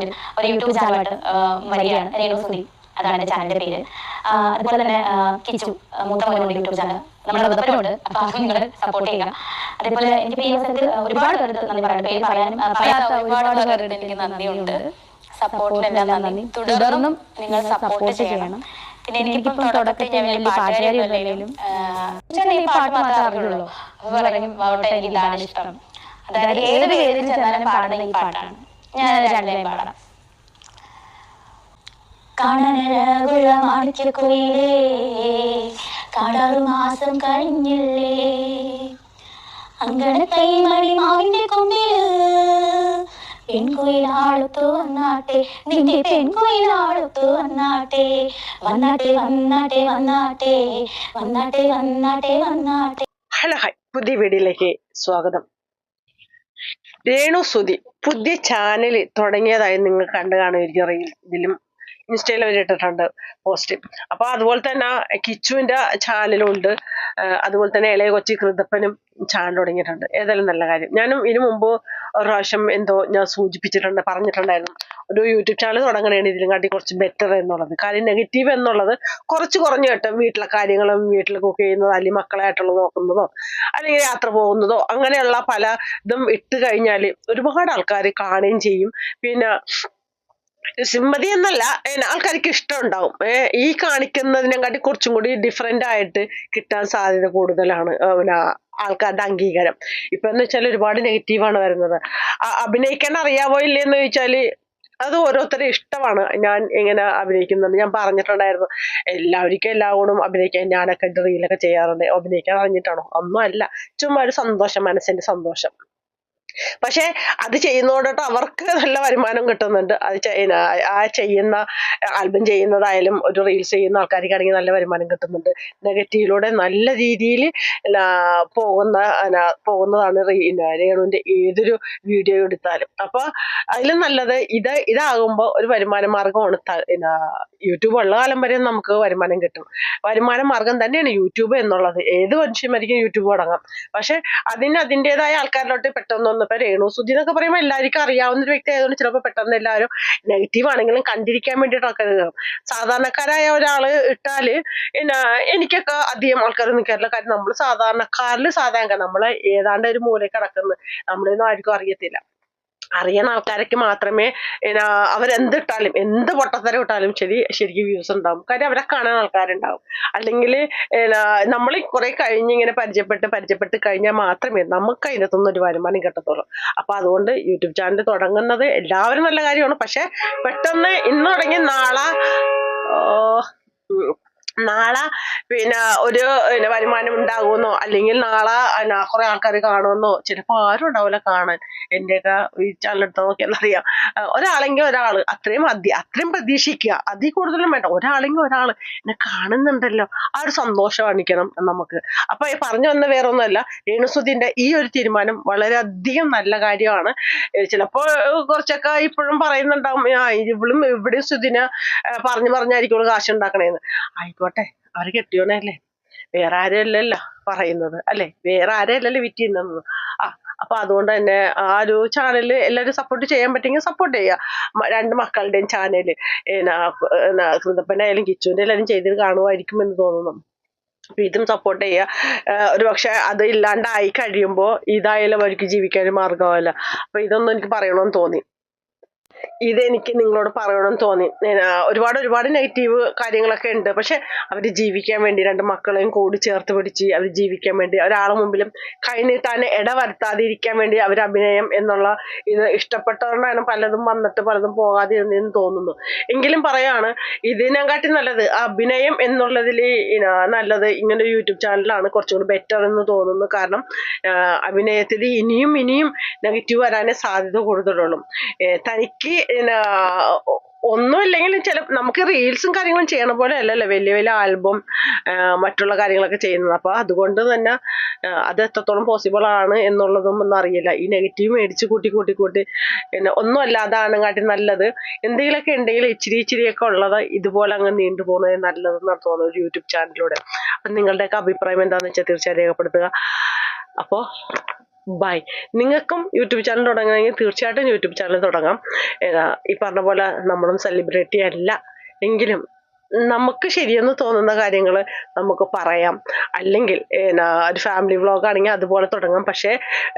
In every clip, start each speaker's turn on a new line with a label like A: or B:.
A: യൂട്യൂബിൽ ഒരു യൂട്യൂബ് ചാനലായിട്ട് വരികയാണ് രേണു സുധി. അതാണ് എന്റെ ചാനലിന്റെ പേര്. അതുപോലെ തന്നെ കിച്ചു മൂത്ത മോനുണ്ട് യൂട്യൂബ് ചാനൽ. നമ്മുടെ ബന്ധപ്പെട്ടുണ്ട് അപ്പൊ നിങ്ങൾ സപ്പോർട്ട് ചെയ്യുക. അതേപോലെ എനിക്ക് ഈ അവസരത്തിൽ ഒരുപാട് പേർക്ക് നന്ദി പറയാൻ പേര് പറയാനും പറയാത്ത ഒരുപാട് പേരുടെ എനിക്ക് നന്ദിയുണ്ട്. സപ്പോർട്ടിനെല്ലാം നന്ദി. തുടർന്നും നിങ്ങൾ സപ്പോർട്ട് ചെയ്യണം. പിന്നെ എനിക്കിപ്പം തുടക്കത്തിൽ ഞാൻ വലിയ ഈ പാട്ട് മാത്രമേ അറിയുള്ളൂ. പറയും ഇതാണ് ഇഷ്ടം. അതായത് ഏതൊരു വേദിയിൽ ചെന്നാലും പാടുന്ന ഈ പാട്ടാണ്. ഞാൻ രണ്ടിനെയും പാടാം. കാണനഴകുള്ള മാണിക്യക്കുയിലേ കാടാറു മാസം കഴിഞ്ഞില്ലേ? അങ്കണത്തൈ മണി മാവിന്റെ കൊമ്പിൽ പെൺകുയിലാളുത്തു വന്നാട്ടെ നിന്റെ പെൺകുയിലാളുത്തു വന്നാട്ടെ വന്നാട്ടെ വന്നാട്ടെ വന്നാട്ടെ വന്നാട്ടെ വന്നാട്ടെ വന്നാട്ടെ.
B: Hello hi. പുതിയ വീഡിയോയിലേക്ക് സ്വാഗതം. രേണു സുധി പുതിയ ചാനൽ തുടങ്ങിയതായി നിങ്ങൾ കണ്ടു കാണുമായിരിക്കും റീൽ ഇതിലും ഇൻസ്റ്റയിൽ അവർ ഇട്ടിട്ടുണ്ട് പോസ്റ്റ് അപ്പൊ അതുപോലെ തന്നെ കിച്ചുവിന്റെ ചാനലും ഉണ്ട്. ആ, അതുപോലെ തന്നെ ഇളയ കൊച്ചി കൃതപ്പനും ചാനൽ തുടങ്ങിയിട്ടുണ്ട്. ഏതായാലും നല്ല കാര്യം. ഞാനും ഇതിനു മുമ്പ് ഒരു പ്രാവശ്യം എന്തോ ഞാൻ സൂചിപ്പിച്ചിട്ടുണ്ട് പറഞ്ഞിട്ടുണ്ടായിരുന്നു. ഒരു യൂട്യൂബ് ചാനൽ തുടങ്ങണേ ഇതിലും കാട്ടി കുറച്ച് ബെറ്റർ എന്നുള്ളത്. കാര്യം നെഗറ്റീവ് എന്നുള്ളത് കുറച്ച് കുറഞ്ഞു കേട്ടോ. വീട്ടിലെ കാര്യങ്ങളും വീട്ടിൽ കുക്ക് ചെയ്യുന്നതോ അല്ലെങ്കിൽ മക്കളായിട്ടുള്ള നോക്കുന്നതോ അല്ലെങ്കിൽ യാത്ര പോകുന്നതോ അങ്ങനെയുള്ള പല ഇതും ഇട്ട് കഴിഞ്ഞാൽ ഒരുപാട് ആൾക്കാർ കാണുകയും ചെയ്യും. പിന്നെ സിമ്പതി എന്നല്ല ആൾക്കാർക്ക് ഇഷ്ടം ഉണ്ടാവും ഈ കാണിക്കുന്നതിനെക്കാട്ടി കുറച്ചും കൂടി ഡിഫറെന്റ് ആയിട്ട് കിട്ടാൻ സാധ്യത കൂടുതലാണ് ആൾക്കാരുടെ അംഗീകാരം. ഇപ്പൊ എന്ന് വെച്ചാൽ ഒരുപാട് നെഗറ്റീവാണ് വരുന്നത്. അഭിനയിക്കാൻ അറിയാവോ ഇല്ലെന്ന് ചോദിച്ചാൽ അത് ഓരോരുത്തരുടെ ഇഷ്ടമാണ്. ഞാൻ എങ്ങനെ അഭിനയിക്കുന്നത് ഞാൻ പറഞ്ഞിട്ടുണ്ടായിരുന്നു എല്ലാവർക്കും എല്ലാവരും അഭിനയിക്കാൻ ഞാനൊക്കെ റീലൊക്കെ ചെയ്യാറുണ്ട്. അഭിനയിക്കാൻ അറിഞ്ഞിട്ടാണോ? ഒന്നും അല്ല. ചുമ്മാ ഒരു സന്തോഷം മനസ്സിന്റെ സന്തോഷം. പക്ഷെ അത് ചെയ്യുന്നതോടൊട്ട് അവർക്ക് നല്ല വരുമാനം കിട്ടുന്നുണ്ട്. അത് ആ ചെയ്യുന്ന ആൽബം ചെയ്യുന്നതായാലും ഒരു റീൽസ് ചെയ്യുന്ന ആൾക്കാർക്കാണെങ്കിൽ നല്ല വരുമാനം കിട്ടുന്നുണ്ട്. നെഗറ്റീവിലൂടെ നല്ല രീതിയിൽ പോകുന്ന പോകുന്നതാണ് റീ- എന്നാ, ഏതൊരു വീഡിയോ എടുത്താലും. അപ്പോൾ അതിലും നല്ലത് ഇത് ഇതാകുമ്പോൾ ഒരു വരുമാന മാർഗമാണ് യൂട്യൂബ് ഉള്ള കാലം വരെ നമുക്ക് വരുമാനം കിട്ടും. വരുമാന മാർഗം തന്നെയാണ് യൂട്യൂബ് എന്നുള്ളത്. ഏത് മനുഷ്യന്മാർക്കും യൂട്യൂബ് തുടങ്ങാം. പക്ഷെ അതിന് അതിന്റെതായ ആൾക്കാരിലോട്ട് പെട്ടെന്നൊന്നും ഇപ്പൊ രേണു സുധി എന്നൊക്കെ പറയുമ്പോൾ എല്ലാവർക്കും അറിയാവുന്ന ഒരു വ്യക്തി ആയതുകൊണ്ട് ചിലപ്പോൾ പെട്ടെന്ന് എല്ലാവരും നെഗറ്റീവ് ആണെങ്കിലും കണ്ടിരിക്കാൻ വേണ്ടിയിട്ടൊക്കെ സാധാരണക്കാരായ ഒരാൾ ഇട്ടാൽ പിന്നെ എനിക്കൊക്കെ അധികം ആൾക്കാരൊന്നും കയറില്ല കാര്യം നമ്മൾ സാധാരണക്കാരിൽ സാധാരണ നമ്മളെ ഏതാണ്ട് ഒരു മൂലയിൽ കിടക്കുന്നു നമ്മളൊന്നും ആർക്കും അറിയത്തില്ല. അറിയണ ആൾക്കാരൊക്കെ മാത്രമേ അവരെന്ത് അവരെന്തിട്ടാലും എന്ത് പൊട്ടത്തരം ഇട്ടാലും ശരി ശരിക്കും വ്യൂസ് ഉണ്ടാവും. കാര്യം അവരെ കാണാൻ ആൾക്കാരുണ്ടാവും. അല്ലെങ്കിൽ നമ്മൾ കുറെ കഴിഞ്ഞ് ഇങ്ങനെ പരിചയപ്പെട്ട് പരിചയപ്പെട്ട് കഴിഞ്ഞാൽ മാത്രമേ നമുക്ക് അതിനകത്തുനിന്ന് ഒരു വരുമാനം കിട്ടത്തുള്ളൂ. അപ്പൊ അതുകൊണ്ട് യൂട്യൂബ് ചാനൽ തുടങ്ങുന്നത് എല്ലാവരും നല്ല കാര്യമാണ്. പക്ഷെ പെട്ടെന്ന് ഇന്ന് തുടങ്ങി നാളെ നാളെ പിന്നെ ഒരു വരുമാനം ഉണ്ടാകുമെന്നോ അല്ലെങ്കിൽ നാളെ കുറെ ആൾക്കാർ കാണുമെന്നോ ചിലപ്പോൾ ആരും ഉണ്ടാവില്ല കാണാൻ. എന്റെയൊക്കെ ഈ അറിയാം ആ, ഒരാളെങ്കിൽ ഒരാൾ അത്രയും മതി അത്രയും പ്രതീക്ഷിക്കുക. അതിൽ കൂടുതലും വേണ്ട ഒരാളെങ്കിൽ ഒരാൾ എന്നെ കാണുന്നുണ്ടല്ലോ ആ ഒരു സന്തോഷം കാണിക്കണം നമുക്ക്. അപ്പൊ ഈ പറഞ്ഞു വന്ന വേറെ ഒന്നുമല്ല ഈ ഒരു തീരുമാനം വളരെയധികം നല്ല കാര്യമാണ്. ചിലപ്പോൾ ചിലപ്പോ കുറച്ചൊക്കെ ഇപ്പോഴും പറയുന്നുണ്ടാവും ഇവളും ഇവിടെയും സുതിനെ പറഞ്ഞു പറഞ്ഞായിരിക്കും കാശ് ഉണ്ടാക്കണേന്ന് ആയിക്കോട്ടെ. അവർ കെട്ടിയോണല്ലേ? വേറെ ആരെയല്ലല്ലോ പറയുന്നത് അല്ലെ? വേറെ ആരെയല്ലല്ലോ വിറ്റ് തിന്നുന്നത്. ആ അപ്പൊ അതുകൊണ്ട് തന്നെ ആ ഒരു ചാനൽ എല്ലാവരും സപ്പോർട്ട് ചെയ്യാൻ പറ്റുമെങ്കിൽ സപ്പോർട്ട് ചെയ്യുക രണ്ട് മക്കളുടെയും ചാനൽ കൃതപ്പനായാലും കിച്ചുവിന്റെ എല്ലാവരും ചെയ്തിട്ട് കാണുമായിരിക്കും എന്ന് തോന്നുന്നു. അപ്പൊ ഇതും സപ്പോർട്ട് ചെയ്യുക ഒരു പക്ഷെ അത് ഇല്ലാണ്ടായി കഴിയുമ്പോൾ ഇതായാലും അവർക്ക് ജീവിക്കാൻ ഒരു മാർഗമല്ല അപ്പൊ ഇതൊന്നും എനിക്ക് പറയണമെന്ന് തോന്നി. ഇതെനിക്ക് നിങ്ങളോട് പറയണമെന്ന് തോന്നി. ഒരുപാട് ഒരുപാട് നെഗറ്റീവ് കാര്യങ്ങളൊക്കെ ഉണ്ട്. പക്ഷെ അവർ ജീവിക്കാൻ വേണ്ടി രണ്ട് മക്കളെയും കൂടി ചേർത്ത് പിടിച്ച് അവർ ജീവിക്കാൻ വേണ്ടി ഒരാളെ മുമ്പിലും കൈ തന്നെ ഇട വരുത്താതിരിക്കാൻ വേണ്ടി അവർ അഭിനയം എന്നുള്ള ഇത് ഇഷ്ടപ്പെട്ടതുകൊണ്ടാണ് പലതും വന്നിട്ട് പലതും പോകാതിരുന്നെന്ന് തോന്നുന്നു. എങ്കിലും പറയാണ് ഇതിനെക്കാട്ടി നല്ലത് അഭിനയം എന്നുള്ളതിൽ നല്ലത് ഇങ്ങനെ യൂട്യൂബ് ചാനലാണ് കുറച്ചുകൂടി ബെറ്റർ എന്ന് തോന്നുന്നു. കാരണം അഭിനയത്തിൽ ഇനിയും ഇനിയും നെഗറ്റീവ് വരാനേ സാധ്യത കൂടുതലുള്ളൂ. ഏ, തനിക്ക് ഒന്നും ഒന്നുമില്ലെങ്കിൽ ചില നമുക്ക് റീൽസും കാര്യങ്ങളും ചെയ്യണ പോലെ അല്ലല്ലോ വലിയ വലിയ ആൽബം മറ്റുള്ള കാര്യങ്ങളൊക്കെ ചെയ്യുന്നത്. അപ്പൊ അതുകൊണ്ട് തന്നെ അത് എത്രത്തോളം പോസിബിൾ ആണ് എന്നുള്ളതും ഒന്നും അറിയില്ല. ഈ നെഗറ്റീവ് മേടിച്ച് കൂട്ടി കൂട്ടി കൂട്ടി പിന്നെ ഒന്നും അല്ലാതാണ് കാട്ടി നല്ലത്. എന്തെങ്കിലുമൊക്കെ ഉണ്ടെങ്കിൽ ഇച്ചിരി ഇച്ചിരിയൊക്കെ ഉള്ളത് ഇതുപോലെ അങ്ങ് നീണ്ടു പോകുന്നത് നല്ലതെന്നാണ് തോന്നുന്നത് ഒരു യൂട്യൂബ് ചാനലിലൂടെ അപ്പൊ നിങ്ങളുടെയൊക്കെ അഭിപ്രായം എന്താണെന്ന് വെച്ചാൽ തീർച്ചയായും രേഖപ്പെടുത്തുക. അപ്പോൾ ബൈ നിങ്ങൾക്കും യൂട്യൂബ് ചാനൽ തുടങ്ങണമെങ്കിൽ തീർച്ചയായിട്ടും യൂട്യൂബ് ചാനൽ തുടങ്ങാം. ഈ പറഞ്ഞ പോലെ നമ്മളും സെലിബ്രിറ്റി അല്ല എങ്കിലും നമുക്ക് ശരിയെന്ന് തോന്നുന്ന കാര്യങ്ങൾ നമുക്ക് പറയാം. അല്ലെങ്കിൽ എന്നാ ഒരു ഫാമിലി വ്ളോഗ് ആണെങ്കിൽ അതുപോലെ തുടങ്ങാം. പക്ഷേ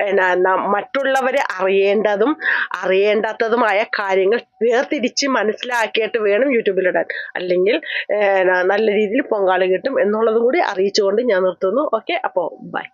B: എന്നാ മറ്റുള്ളവരെ അറിയേണ്ടതും അറിയേണ്ടാത്തതുമായ കാര്യങ്ങൾ വേർതിരിച്ച് മനസ്സിലാക്കിയിട്ട് വേണം യൂട്യൂബിലിടാൻ അല്ലെങ്കിൽ നല്ല രീതിയിൽ പൊങ്കാല കിട്ടും എന്നുള്ളതും കൂടി അറിയിച്ചുകൊണ്ട് ഞാൻ നിർത്തുന്നു. ഓക്കെ അപ്പോൾ ബൈ